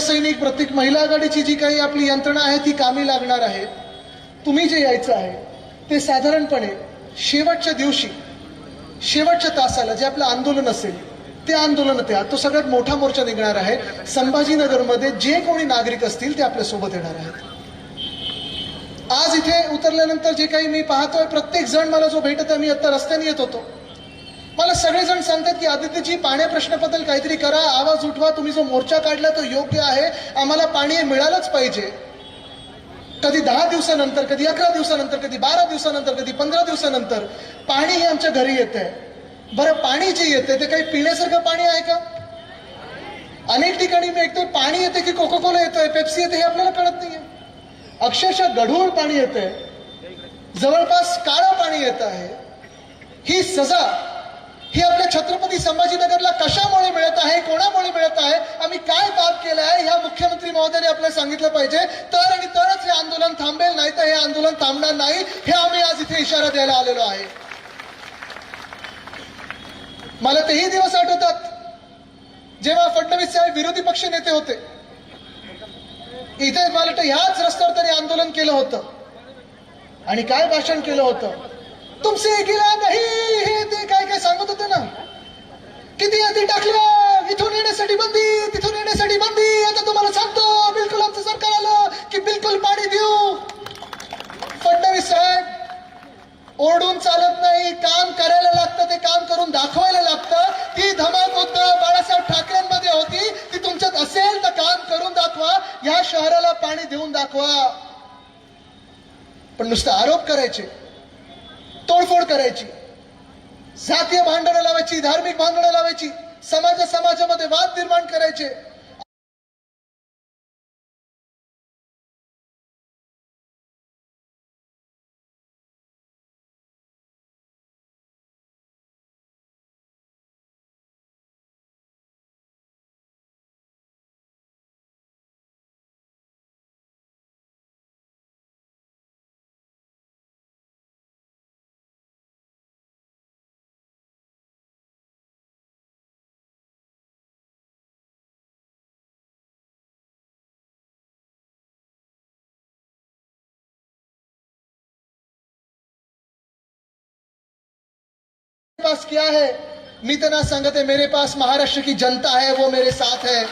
शिवसैनिक प्रत्येक महिला आघाडीची जी काही आपली यंत्रणा आहे ती कामी लागणार आहे. तुम्ही जे यायचं आहे ते साधारणपणे शेवटच्या दिवशी शेवटच्या तासाला जे आपलं आंदोलन असेल ते आंदोलन त्या तो सगळ्यात मोठा मोर्चा निघणार आहे. संभाजीनगरमध्ये जे कोणी नागरिक असतील ते आपल्यासोबत येणार आहेत. आज इथे उतरल्यानंतर जे काही मी पाहतोय प्रत्येक जण मला जो भेटत आहे मी आता रस्त्याने येत होतो. मला सगळेजण सांगतात की आदित्यजी पाण्या प्रश्नाबद्दल काहीतरी करा आवाज उठवा तुम्ही जो मोर्चा काढला तो योग्य आहे आम्हाला पाणी मिळालंच पाहिजे. कधी दहा दिवसानंतर कधी अकरा दिवसानंतर कधी बारा दिवसानंतर कधी पंधरा दिवसानंतर पाणी हे आमच्या घरी येत आहे बरं पाणी जे येते ते काही पिण्यासारखं पाणी आहे का? अनेक ठिकाणी मी ऐकतोय पाणी येते की कोको कोला येतोय पेप्सी येते हे आपल्याला कळत नाहीये. अक्षरशः गढूळ पाणी येते जवळपास काळं पाणी येत आहे. ही सजा हे आपल्या छत्रपती संभाजीनगरला कशामुळे मिळत आहे कोणामुळे मिळत आहे आम्ही काय पाप केलं आहे ह्या मुख्यमंत्री महोदयाने आपल्याला सांगितलं पाहिजे. तर आणि तरच हे आंदोलन थांबेल नाही तर हे आंदोलन थांबणार नाही हे आम्ही आज इथे इशारा द्यायला आलेलो आहे. मला तेही दिवस आठवतात जेव्हा फडणवीस साहेब विरोधी पक्ष नेते होते. इथे मला वाटतं ह्याच रस्त्यावर त्यांनी आंदोलन केलं होतं. आणि काय भाषण केलं होतं? तुमसे गिला नाही हे ते काय काय सांगत होते ना किती यादी टाकल्या इथून येण्यासाठी बंदी तिथून येण्यासाठी बंदी आता तुम्हाला सांगतो बिलकुल आमचं सरकार आलं की बिलकुल पाणी देऊ फडणवीस साहेब ओरडून चालत नाही काम करायला लागतं ते काम करून दाखवायला लागतं ती धमक उद्धव बाळासाहेब ठाकरेंमध्ये होती ती तुमच्यात असेल तर काम करून दाखवा या शहराला पाणी देऊन दाखवा। पण नुसतं आरोप करायचे तोडफोड करायची. जातीय भांडणं लावायची धार्मिक भांडणं लावायची समाज समाजामध्ये वाद निर्माण करायचे. पास क्या है? मी त्यांना सांगत आहे मेरे पास महाराष्ट्र की जनता है वो मेरे साथ है।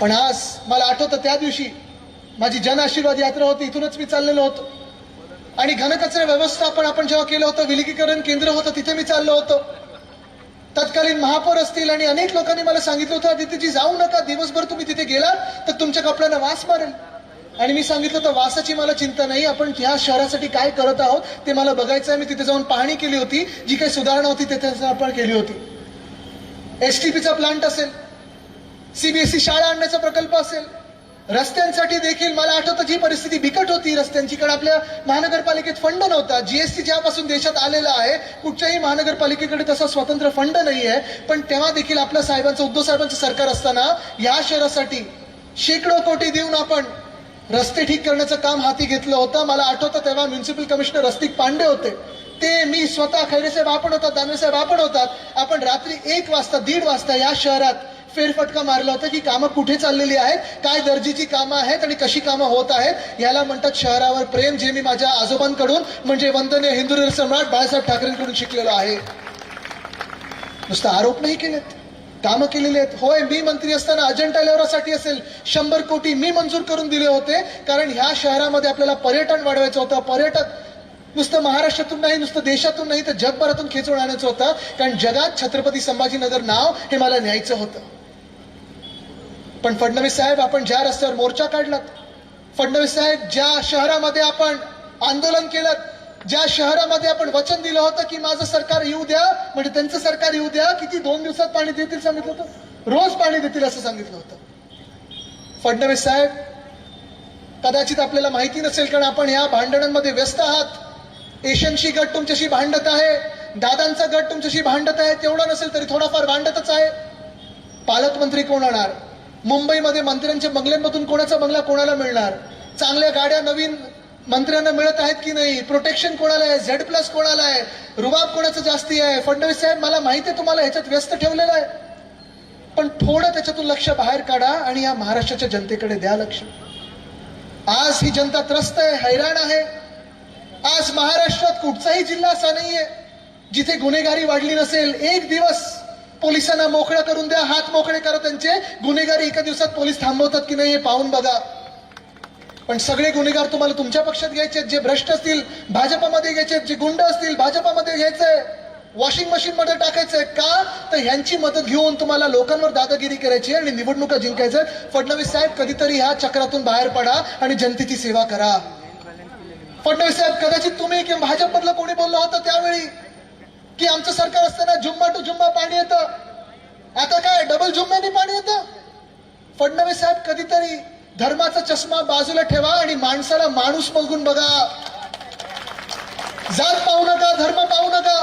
पण आज मला आठवतं त्या दिवशी माझी जन आशीर्वाद यात्रा होती इथूनच मी चाललेलो होतो. आणि घनकचरा व्यवस्थापन आपण जेव्हा केलं होतं विलगीकरण केंद्र होतं तिथे मी चाललो होतो. तत्कालीन महापौर असतील आणि अनेक लोकांनी मला सांगितलं होतं तिथे जी जाऊ नका दिवसभर तुम्ही तिथे गेला तर तुमच्या कपड्यांना वास मारेल. आणि मी सांगितलं तर वासाची मला चिंता नाही आपण ह्या शहरासाठी काय करत आहोत ते मला बघायचं आहे मी तिथे जाऊन पाहणी केली होती जी काही सुधारणा होती तिथे आपण केली होती. एस टी पीचा प्लांट असेल सीबीएसई शाळा आणण्याचा प्रकल्प असेल रस्त्यांसाठी देखील मला आठवतं जी परिस्थिती बिकट होती रस्त्यांची. कारण आपल्या महानगरपालिकेत फंड नव्हता. जीएसटी ज्यापासून देशात आलेला आहे कुठच्याही महानगरपालिकेकडे तसा स्वतंत्र फंड नाही आहे पण तेव्हा देखील आपल्या साहेबांचं उद्धव साहेबांचं सरकार असताना या शहरासाठी शेकडो कोटी देऊन आपण रस्ते ठीक करण्याचं काम हाती घेतलं होतं. मला आठवतं तेव्हा म्युन्सिपल कमिशनर रस्तिक पांडे होते. ते मी स्वतः खैरेसाहेब आपण होतात दानवेसाहेब आपण होतात. आपण रात्री एक वाजता दीड वाजता या शहरात फेरफटका मारला होता की कामं कुठे चाललेली आहेत काय दर्जेची कामं आहेत आणि कशी कामं होत आहेत याला म्हणतात शहरावर प्रेम जे मी माझ्या आजोबांकडून म्हणजे वंदनीय हिंदू सम्राट बाळासाहेब ठाकरेंकडून शिकलेलो आहे. नुसतं आरोप नाही केलेत. कामं केलेली आहेत. होय मी मंत्री असताना अजंठा लेवरासाठी असेल. शंभर कोटी मी मंजूर करून दिले होते. कारण ह्या शहरामध्ये आपल्याला पर्यटन वाढवायचं होतं. पर्यटक नुसतं महाराष्ट्रातून नाही नुसतं देशातून नाही तर जगभरातून खेचून आणायचं होतं. कारण जगात छत्रपती संभाजीनगर नाव हे मला न्यायचं होतं. पण फडणवीस साहेब आपण ज्या रस्त्यावर मोर्चा काढलात फडणवीस साहेब ज्या शहरामध्ये आपण आंदोलन केलं ज्या शहरामध्ये आपण वचन दिलं होतं की माझं सरकार येऊ द्या म्हणजे त्यांचं सरकार येऊ द्या किती दोन दिवसात पाणी देतील सांगितलं होतं? रोज पाणी देतील असं सांगितलं होतं. फडणवीस साहेब कदाचित आपल्याला माहिती नसेल कारण आपण ह्या भांडणांमध्ये व्यस्त आहात. एशियनशी गट तुमच्याशी भांडत आहे दादांचा गट तुमच्याशी भांडत आहे तेवढं नसेल तरी थोडाफार भांडतच आहे. पालकमंत्री कोण होणार? मुंबईमध्ये मंत्र्यांच्या बंगल्यांमधून कोणाचा बंगला कोणाला मिळणार? चांगल्या गाड्या नवीन मंत्र्यांना मिळत आहेत की नाही? प्रोटेक्शन कोणाला आहे? झेड प्लस कोणाला आहे? रुबाब कोणाचं जास्ती आहे? फडणवीस साहेब मला माहिती आहे तुम्हाला ह्याच्यात व्यस्त ठेवलेलं आहे. पण थोडं त्याच्यातून लक्ष बाहेर काढा आणि या महाराष्ट्राच्या जनतेकडे द्या लक्ष. आज ही जनता त्रस्त आहे हैराण आहे. आज महाराष्ट्रात कुठचाही जिल्हा असा नाहीये जिथे गुन्हेगारी वाढली नसेल. एक दिवस पोलिसांना मोकळं करून द्या. हात मोकळे करा त्यांचे. गुन्हेगारी एका दिवसात पोलीस थांबवतात की नाही हे पाहून बघा. पण सगळे गुन्हेगार तुम्हाला तुमच्या पक्षात घ्यायचे आहेत, जे भ्रष्ट असतील भाजपामध्ये घ्यायचे आहेत, जे गुंड असतील भाजपामध्ये घ्यायचंय वॉशिंग मशीन मध्ये टाकायचंय का? तर ह्यांची मदत घेऊन तुम्हाला लोकांवर दादागिरी करायची आहे आणि निवडणुका जिंकायचं फडणवीस साहेब कधीतरी ह्या चक्रातून बाहेर पडा आणि जनतेची सेवा करा. फडणवीस साहेब कदाचित तुम्ही किंवा भाजपमधलं कोणी बोललं होतं त्यावेळी की आमचं सरकार असताना जुम्मा टू जुम्मा पाणी येतं. आता काय डबल जुम्म्याने पाणी येतं? फडणवीस साहेब कधीतरी धर्माचा चष्मा बाजूला ठेवा आणि माणसाला माणूस बघून बघा. जात पाहू नका धर्म पाहू नका.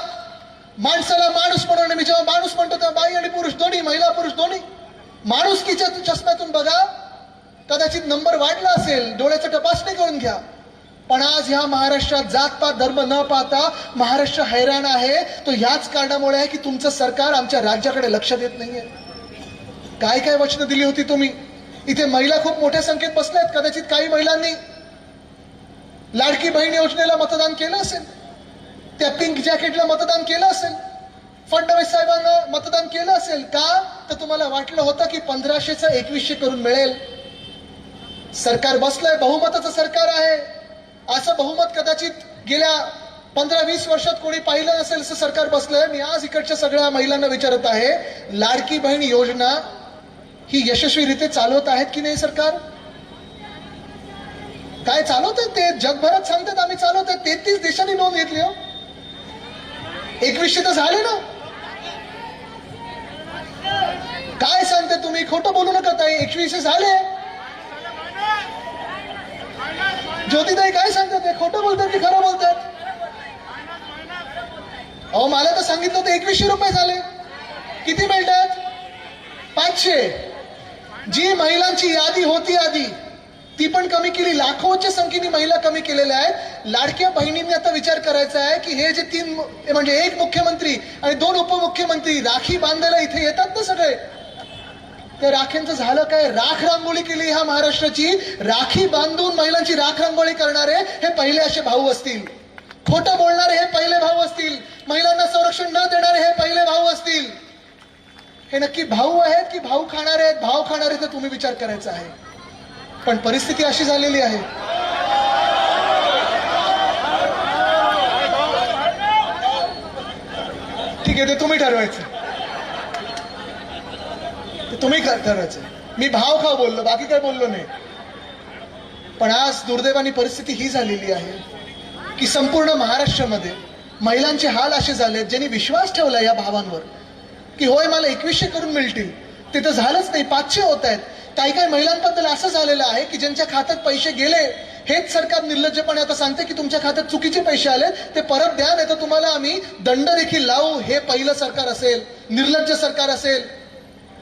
माणसाला माणूस म्हणून मी जेव्हा माणूस म्हणतो तेव्हा बाई आणि पुरुष दोन्ही महिला पुरुष दोन्ही. माणुसकीच्या चष्म्यातून बघा कदाचित नंबर वाढला असेल डोळ्याचं तपासणी करून घ्या. पण आज ह्या महाराष्ट्रात जातपात धर्म न पाहता महाराष्ट्र हैराण आहे. तो ह्याच कारणामुळे आहे की तुमचं सरकार आमच्या राज्याकडे लक्ष देत नाहीये. काय काय वचनं दिली होती तुम्ही? इथे महिला खूप मोठ्या संख्येत बसल्या आहेत कदाचित काही महिलांनी लाडकी बहीण योजनेला मतदान केलं असेल त्या पिंक जॅकेटला मतदान केलं असेल फडणवीस साहेबांना मतदान केलं असेल का? तर तुम्हाला वाटलं होतं की पंधराशेचं एकवीसशे करून मिळेल. सरकार बसलंय बहुमताचं सरकार आहे. असं बहुमत कदाचित गेल्या पंधरा वीस वर्षात कोणी पाहिलं नसेल असं सरकार बसलंय. मी आज इकडच्या सगळ्या महिलांना विचारत आहे लाडकी बहीण योजना ही यशस्वीरित्या चालवत आहेत की नाही सरकार? काय चालवत ते? जगभरात सांगतात आम्ही चालवत तेहतीस देशांनी नोंद घेतली हो. एकवीसशे तर झाले ना. काय सांगते तुम्ही? खोटं बोलू नका ताई. एकवीसशे झाले. ज्योतिताई काय सांगतात? ते खोटं बोलतात की खरं बोलतात? अहो मला तर सांगितलं होतं एकवीसशे रुपये झाले. किती मिळतात? पाचशे. जी महिलांची यादी होती आधी ती पण कमी केली. लाखोच्या संख्येने महिला कमी केलेल्या आहेत. लाडक्या बहिणींनी आता विचार करायचा आहे की हे जे तीन म्हणजे एक मुख्यमंत्री आणि दोन उपमुख्यमंत्री राखी बांधायला इथे येतात ना सगळे? त्या राख्यांचं झालं काय? राख रांगोळी केली ह्या महाराष्ट्राची. राखी बांधून महिलांची राख रांगोळी करणारे हे पहिले असे भाऊ असतील. खोटं बोलणारे हे पहिले भाऊ असतील. महिलांना संरक्षण न देणारे हे पहिले भाऊ असतील. हे नक्की भाऊ आहेत की भाऊ खाणारे आहेत? भाव खाणारे तर तुम्ही विचार करायचा आहे. पण परिस्थिती अशी झालेली आहे. ठीक आहे ते तुम्ही ठरवायचं. ते तुम्ही ठरवायचं. मी भाव खाव बोललो बाकी काय बोललो नाही. पण आज दुर्दैवानी परिस्थिती ही झालेली आहे की संपूर्ण महाराष्ट्रामध्ये महिलांचे हाल असे झाले ज्यांनी विश्वास ठेवला या भावांवर. की होय मला एकवीसशे करून मिळतील. तिथं झालंच नाही पाचशे होत आहेत. काही काही महिलांबद्दल असं झालेलं आहे की ज्यांच्या खात्यात पैसे गेले हेच सरकार निर्लज्जपणे आता सांगते की तुमच्या खात्यात चुकीचे पैसे आले ते परत द्या नाही तर तुम्हाला आम्ही दंड देखील लावू. हे पहिलं सरकार असेल निर्लज्ज सरकार असेल.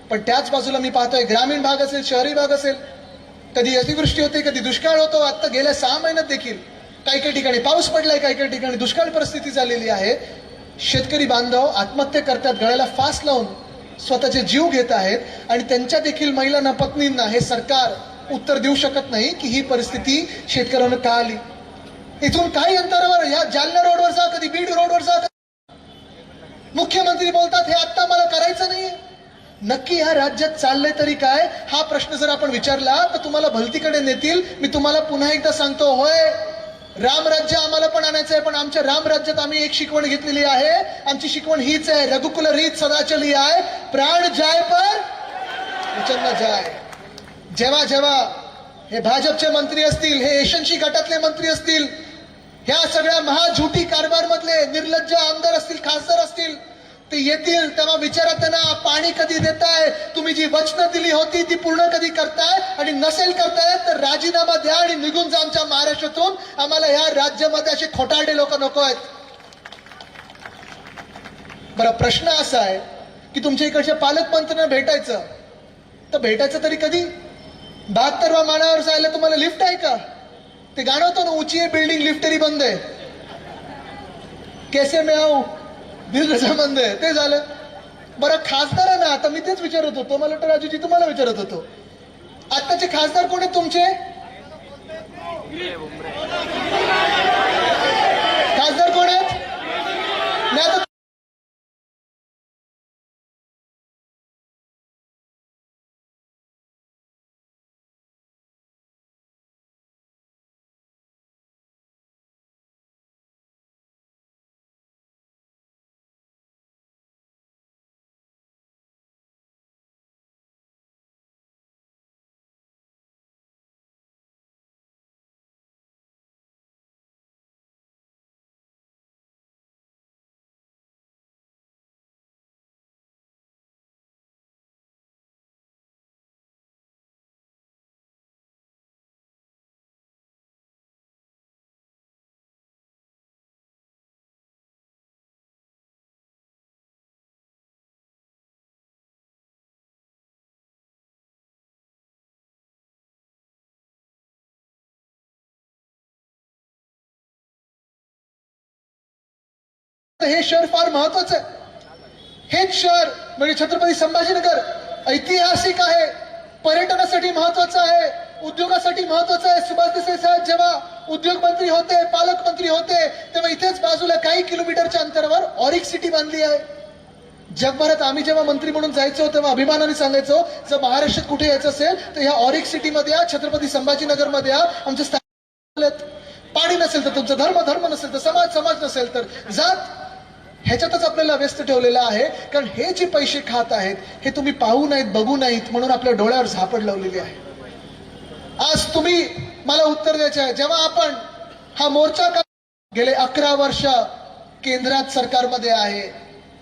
पण त्याच बाजूला मी पाहतोय ग्रामीण भाग असेल शहरी भाग असेल कधी अतिवृष्टी होते कधी दुष्काळ होतो. आता गेल्या सहा महिन्यात देखील काही काही ठिकाणी पाऊस पडलाय काही काही ठिकाणी दुष्काळ परिस्थिती झालेली आहे. शेतकरी बांधव आत्महत्या करतात गळ्याला फास लावून स्वतःचे जीव घेत आहेत आणि त्यांच्या देखील महिलांना पत्नींना हे सरकार उत्तर देऊ शकत नाही की ही परिस्थिती शेतकऱ्यांना का आली. इथून काही अंतरावर या जालना रोडवर जा कधी बीड रोडवर जा. मुख्यमंत्री बोलतात हे आत्ता मला करायचं नाहीये. नक्की ह्या राज्यात चाललंय तरी काय? हा प्रश्न जर आपण विचारला तर तुम्हाला भलतीकडे नेतील. मी तुम्हाला पुन्हा एकदा सांगतो होय रामराज्य आम्हाला पण आणायचं आहे पण आमच्या रामराज्यात आम्ही एक शिकवण घेतलेली आहे. आमची शिकवण हीच आहे रघुकुल रीत सदाचली आहे. प्राण जाय पर वचन जाय. जेव्हा जेव्हा हे भाजपचे मंत्री असतील हे एशनशी गटातले मंत्री असतील ह्या सगळ्या महाझुटी कारभार मधले निर्लज्ज आमदार असतील खासदार असतील ते येतील तेव्हा विचारा त्यांना पाणी कधी देताय? तुम्ही जी वचनं दिली होती ती पूर्ण कधी करताय? आणि नसेल करताय तर राजीनामा द्या आणि निघून जा आमच्या महाराष्ट्रातून. आम्हाला ह्या राज्यामध्ये असे खोटारडे लोक नको आहेत. बरं प्रश्न असा आहे की तुमच्या इकडच्या पालकमंत्र्यांना भेटायचं. तर भेटायचं तरी कधी? बहात्तरवा मानावर जायला तुम्हाला लिफ्ट आहे का? ते गाणं होतं ना उची बिल्डिंग लिफ्ट तरी बंद आहे. कैसे मैं आऊ? दिल रजामंद आहे. ते झालं. बरं खासदार आहे ना आता मी तेच विचारत होतो. मला वाटतं राजूजी तुम्हाला विचारत होतो. आत्ताचे खासदार कोण आहेत तुमचे? खासदार कोण आहेत? नाही आता हे शहर फार महत्वाचं आहे. हेच शहर म्हणजे छत्रपती संभाजीनगर ऐतिहासिक आहे पर्यटनासाठी महत्वाचं आहे उद्योगासाठी महत्वाचं आहे. सुभाष देसाई साहेब जेव्हा उद्योग मंत्री होते पालकमंत्री होते तेव्हा इथेच बाजूला काही किलोमीटरच्या अंतरावर ऑरिक सिटी बांधली आहे. जगभरात आम्ही जेव्हा मंत्री म्हणून जायचो तेव्हा अभिमानाने सांगायचो जर महाराष्ट्रात कुठे यायचं असेल तर ह्या ऑरिक सिटीमध्ये या छत्रपती संभाजीनगरमध्ये या आमच्या पाणी नसेल तर तुमचा धर्म धर्म नसेल तर समाज समाज नसेल तर जात ह्याच्यातच आपल्याला व्यस्त ठेवलेलं आहे. कारण हे जे पैसे खात आहेत हे तुम्ही पाहू नाहीत बघू नाहीत म्हणून आपल्या डोळ्यावर झापड लावलेली आहे. आज तुम्ही मला उत्तर द्यायचे आहे. जेव्हा आपण हा मोर्चा का गेले अकरा वर्ष केंद्रात सरकारमध्ये आहे.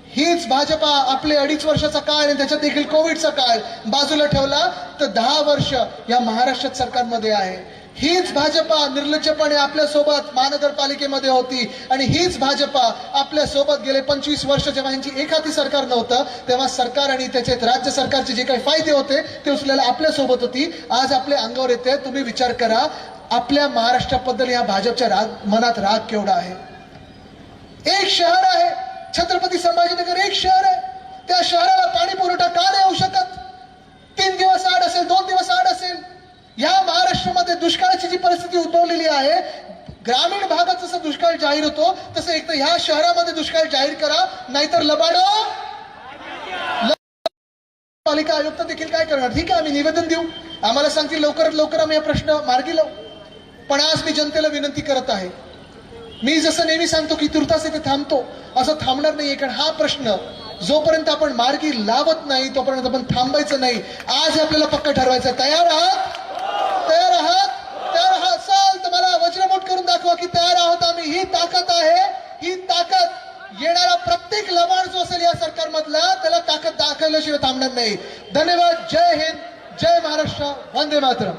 हीच भाजपा आपले अडीच वर्षाचा काळ आणि त्याच्यात देखील कोविडचा काळ बाजूला ठेवला तर दहा वर्ष या महाराष्ट्रात सरकारमध्ये आहे. हीच भाजपा निर्लज्जपणे आपल्यासोबत महानगरपालिकेमध्ये होती. आणि हीच भाजपा आपल्यासोबत गेले पंचवीस वर्ष जेव्हा यांची एखादी सरकार नव्हतं तेव्हा सरकार आणि त्याचे राज्य सरकारचे जे काही फायदे होते ते उचलायला आपल्यासोबत होती. आज आपल्या अंगावर येते तुम्ही विचार करा आपल्या महाराष्ट्राबद्दल या भाजपच्या राग मनात राग केवढा आहे? एक शहर आहे छत्रपती संभाजीनगर एक शहर आहे. त्या शहराला पाणी पुरवठा का नाही होऊ शकत? तीन दिवस आड असेल दोन दिवस आड असेल. महाराष्ट्रामध्ये दुष्काळाची जी परिस्थिती उद्भवलेली आहे ग्रामीण भागात जसं दुष्काळ जाहीर होतो तसं एक तर ह्या शहरामध्ये दुष्काळ जाहीर करा नाहीतर लबाड पालिका आयुक्त देखील काय करणार? ठीक आहे आम्ही निवेदन देऊ. आम्हाला सांगतील लवकरात लवकर आम्ही हा प्रश्न मार्गी लावू. पण आज मी जनतेला विनंती करत आहे. मी जसं नेहमी सांगतो की तुर्तास इथे थांबतो असं थांबणार नाहीये कारण हा प्रश्न जोपर्यंत आपण मार्गी लावत नाही तोपर्यंत आपण थांबायचं नाही. आज आपल्याला पक्क ठरवायचं तयार आहात तयार आहात तयार आहात असाल तर मला वज्रमोट करून दाखवा की तयार आहोत आम्ही. ही ताकद आहे. ही ताकद येणारा प्रत्येक लबाड जो असेल या सरकारमधला त्याला ताकद दाखवल्याशिवाय थांबणार नाही. धन्यवाद. जय हिंद. जय महाराष्ट्र. वंदे मातरम.